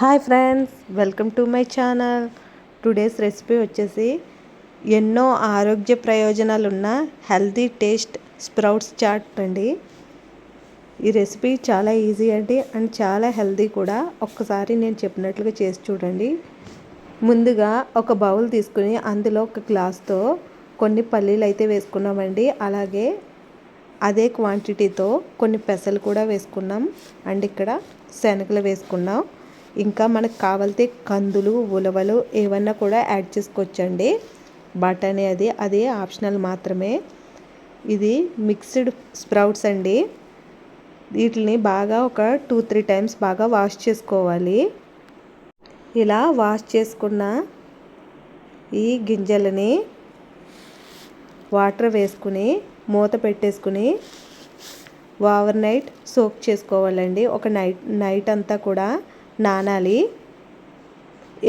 Hi friends welcome to my channel. Today's recipe వచ్చేసి ఎన్నో ఆరోగ్య ప్రయోజనాలు ఉన్న హెల్తీ టేస్ట్ స్ప్రౌట్స్ చాట్ అండి. ఈ రెసిపీ చాలా ఈజీ అండి అండ్ చాలా హెల్తీ కూడా. ఒక్కసారి నేను చెప్పినట్లుగా చేసి చూడండి. ముందుగా ఒక బౌల్ తీసుకుని అందులో ఒక గ్లాస్తో కొన్ని పల్లీలు అయితే వేసుకున్నామండి. అలాగే అదే క్వాంటిటీతో కొన్ని పెసలు కూడా వేసుకున్నాం. అండ్ ఇక్కడ శనగలు వేసుకున్నాం. ఇంకా మనకు కావాలితే కందులు ఉలవలు ఏమన్నా కూడా యాడ్ చేసుకోవచ్చండి. బఠానీ అది అది ఆప్షనల్ మాత్రమే. ఇది మిక్స్డ్ స్ప్రౌట్స్ అండి. వీటిని బాగా ఒక టూ త్రీ టైమ్స్ బాగా వాష్ చేసుకోవాలి. ఇలా వాష్ చేసుకున్న ఈ గింజలని వాటర్ వేసుకుని మూత పెట్టేసుకుని ఓవర్ నైట్ సోక్ చేసుకోవాలండి. ఒక నైట్ నైట్ అంతా కూడా నానాలి.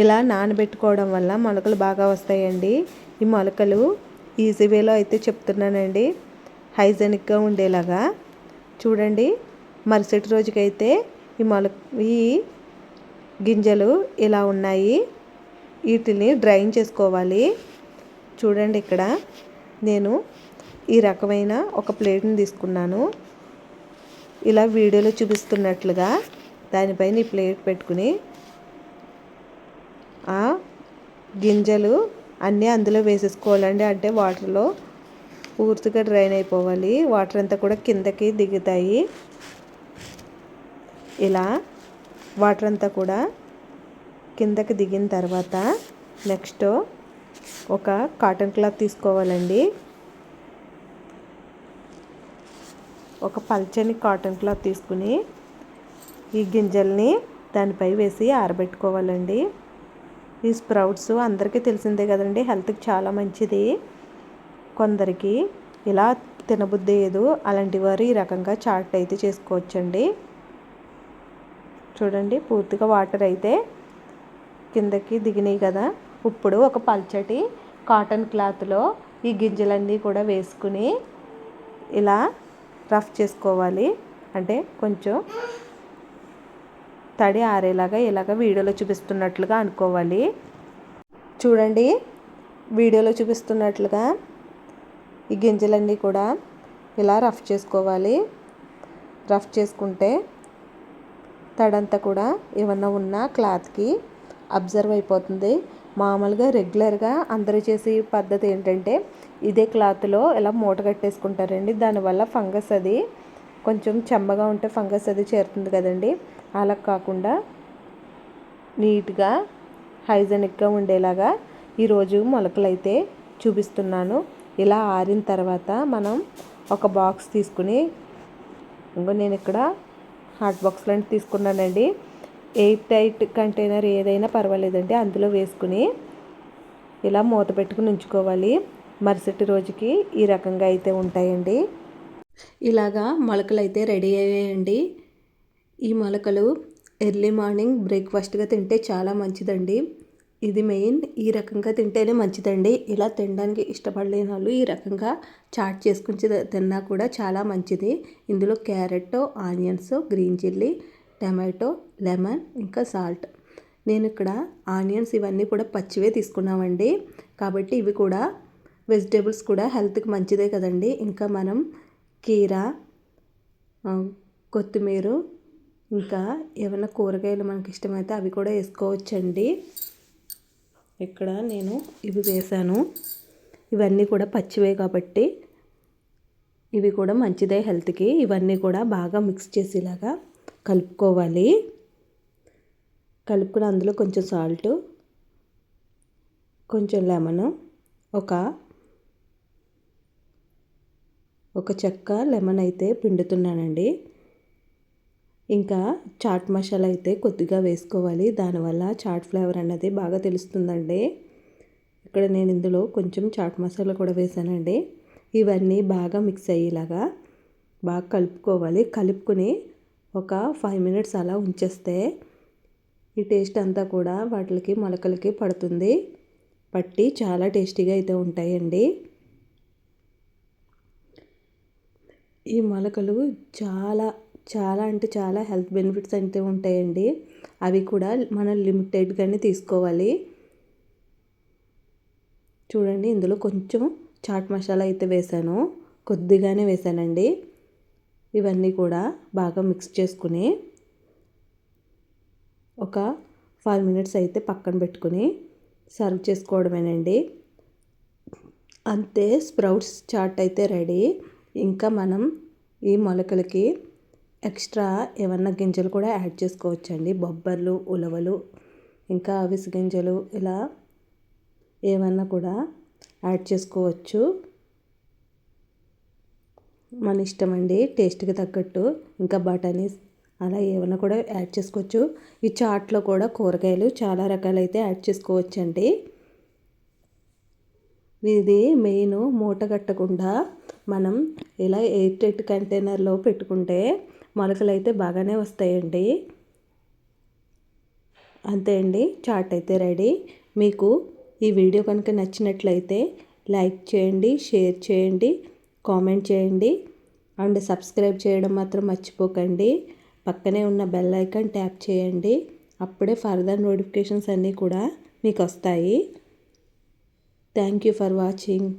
ఇలా నానబెట్టుకోవడం వల్ల మొలకలు బాగా వస్తాయండి. ఈ మొలకలు ఈజీ వేలో అయితే చెప్తున్నానండి. హైజెనిక్గా ఉండేలాగా. చూడండి మరుసటి రోజుకైతే ఈ మొల ఈ గింజలు ఇలా ఉన్నాయి. వీటిని డ్రైన్ చేసుకోవాలి. చూడండి ఇక్కడ నేను ఈ రకమైన ఒక ప్లేట్ని తీసుకున్నాను. ఇలా వీడియోలో చూపిస్తున్నట్లుగా దానిపైన ఈ ప్లేట్ పెట్టుకుని ఆ గింజలు అన్నీ అందులో వేసేసుకోవాలండి. అంటే వాటర్లో పూర్తిగా డ్రైన్ అయిపోవాలి. వాటర్ అంతా కూడా కిందకి దిగుతాయి. ఇలా వాటర్ అంతా కూడా కిందకి దిగిన తర్వాత నెక్స్ట్ ఒక కాటన్ క్లాత్ తీసుకోవాలండి. ఒక పల్చని కాటన్ క్లాత్ తీసుకుని ఈ గింజల్ని దానిపై వేసి ఆరబెట్టుకోవాలండి. ఈ స్ప్రౌట్స్ అందరికీ తెలిసిందే కదండి హెల్త్కి చాలా మంచిది. కొందరికి ఇలా తినబుద్ధి లేదు అలాంటి వారు ఈ రకంగా చాట్ అయితే చేసుకోవచ్చండి. చూడండి పూర్తిగా వాటర్ అయితే కిందకి దిగినాయి కదా. ఇప్పుడు ఒక పల్చటి కాటన్ క్లాత్లో ఈ గింజలన్నీ కూడా వేసుకుని ఇలా రఫ్ చేసుకోవాలి. అంటే కొంచెం తడి ఆరేలాగా ఇలాగ వీడియోలో చూపిస్తున్నట్లుగా అనుకోవాలి. చూడండి వీడియోలో చూపిస్తున్నట్లుగా ఈ గింజలన్నీ కూడా ఇలా రఫ్ చేసుకోవాలి. రఫ్ చేసుకుంటే తడంతా కూడా ఏమన్నా ఉన్న క్లాత్కి అబ్జర్వ్ అయిపోతుంది. మామూలుగా రెగ్యులర్గా అందరూ చేసే పద్ధతి ఏంటంటే ఇదే క్లాత్లో ఇలా మూట కట్టేసుకుంటారండి. దానివల్ల ఫంగస్ అది కొంచెం చెమ్మగా ఉంటే ఫంగస్ అది చేరుతుంది కదండి. అలా కాకుండా నీట్గా హైజెనిక్గా ఉండేలాగా ఈరోజు మొలకలు అయితే చూపిస్తున్నాను. ఇలా ఆరిన తర్వాత మనం ఒక బాక్స్ తీసుకుని ఇంకో నేను ఇక్కడ హాట్ బాక్స్ లాంటి తీసుకున్నానండి. ఎయిట్ టైట్ కంటైనర్ ఏదైనా పర్వాలేదండి. అందులో వేసుకుని ఇలా మూత పెట్టుకుని ఉంచుకోవాలి. మరుసటి రోజుకి ఈ రకంగా అయితే ఉంటాయండి. ఇలాగా మొలకలు అయితే రెడీ అయ్యాయండి. ఈ మొలకలు ఎర్లీ మార్నింగ్ బ్రేక్ఫాస్ట్గా తింటే చాలా మంచిదండి. ఇది మెయిన్. ఈ రకంగా తింటేనే మంచిదండి. ఇలా తినడానికి ఇష్టపడలేని వాళ్ళు ఈ రకంగా చాట్ చేసుకుని తిన్నా కూడా చాలా మంచిది. ఇందులో carrot onions green chilli tomato lemon ఇంకా సాల్ట్. నేను ఇక్కడ ఆనియన్స్ ఇవన్నీ కూడా పచ్చివే తీసుకున్నామండి. కాబట్టి ఇవి కూడా వెజిటేబుల్స్ కూడా హెల్త్కి మంచిదే కదండి. ఇంకా మనం కీరా కొత్తిమీర ఇంకా ఏమైనా కూరగాయలు మనకి ఇష్టమైతే అవి కూడా వేసుకోవచ్చండి. ఇక్కడ నేను ఇవి వేసాను ఇవన్నీ కూడా పచ్చివే కాబట్టి ఇవి కూడా మంచిదే హెల్త్కి. ఇవన్నీ కూడా బాగా మిక్స్ చేసేలాగా కలుపుకోవాలి. కలుపుకుని అందులో కొంచెం సాల్ట్ కొంచెం లెమన్ ఒక ఒక చెక్క లెమన్ అయితే పిండుతున్నానండి. ఇంకా చాట్ మసాలా అయితే కొద్దిగా వేసుకోవాలి. దానివల్ల చాట్ ఫ్లేవర్ అన్నది బాగా తెలుస్తుందండి. ఇక్కడ నేను ఇందులో కొంచెం చాట్ మసాలా కూడా వేసానండి. ఇవన్నీ బాగా మిక్స్ అయ్యేలాగా బాగా కలుపుకోవాలి. కలుపుకొని ఒక ఫైవ్ మినిట్స్ అలా ఉంచేస్తే ఈ టేస్ట్ అంతా కూడా వాటికి మొలకలకి పడుతుంది. పట్టి చాలా టేస్టీగా అయితే ఉంటాయండి. ఈ మొలకలు చాలా చాలా అంటే చాలా హెల్త్ బెనిఫిట్స్ అయితే ఉంటాయండి. అవి కూడా మనం లిమిటెడ్గానే తీసుకోవాలి. చూడండి ఇందులో కొంచెం చాట్ మసాలా అయితే వేసాను కొద్దిగానే వేసానండి ఇవన్నీ కూడా బాగా మిక్స్ చేసుకుని ఒక ఫైవ్ మినిట్స్ అయితే పక్కన పెట్టుకుని సర్వ్ చేసుకోవడమేనండి. అంతే స్ప్రౌట్స్ చాట్ అయితే రెడీ. ఇంకా మనం ఈ మొలకలకి ఎక్స్ట్రా ఏమన్నా గింజలు కూడా యాడ్ చేసుకోవచ్చండి. బొబ్బర్లు ఉలవలు ఇంకా అవిసి గింజలు ఇలా ఏమన్నా కూడా యాడ్ చేసుకోవచ్చు. మన ఇష్టం అండి టేస్ట్కి తగ్గట్టు. ఇంకా బఠానీస్ అలా ఏమైనా కూడా యాడ్ చేసుకోవచ్చు. ఈ చాట్లో కూడా కూరగాయలు చాలా రకాలైతే యాడ్ చేసుకోవచ్చండి. ఇది మెయిన్ మూట కట్టకుండా మనం ఇలా ఎయిర్ టైట్ కంటైనర్లో పెట్టుకుంటే మొలకలు అయితే బాగానే వస్తాయండి. అంతే అండి చాట్ అయితే రెడీ. మీకు ఈ వీడియో కనుక నచ్చినట్లయితే లైక్ చేయండి షేర్ చేయండి కామెంట్ చేయండి. అండ్ సబ్స్క్రైబ్ చేయడం మాత్రం మర్చిపోకండి. పక్కనే ఉన్న బెల్ ఐకాన్ ట్యాప్ చేయండి. అప్పుడే ఫర్దర్ నోటిఫికేషన్స్ అన్నీ కూడా మీకు వస్తాయి. Thank you for watching.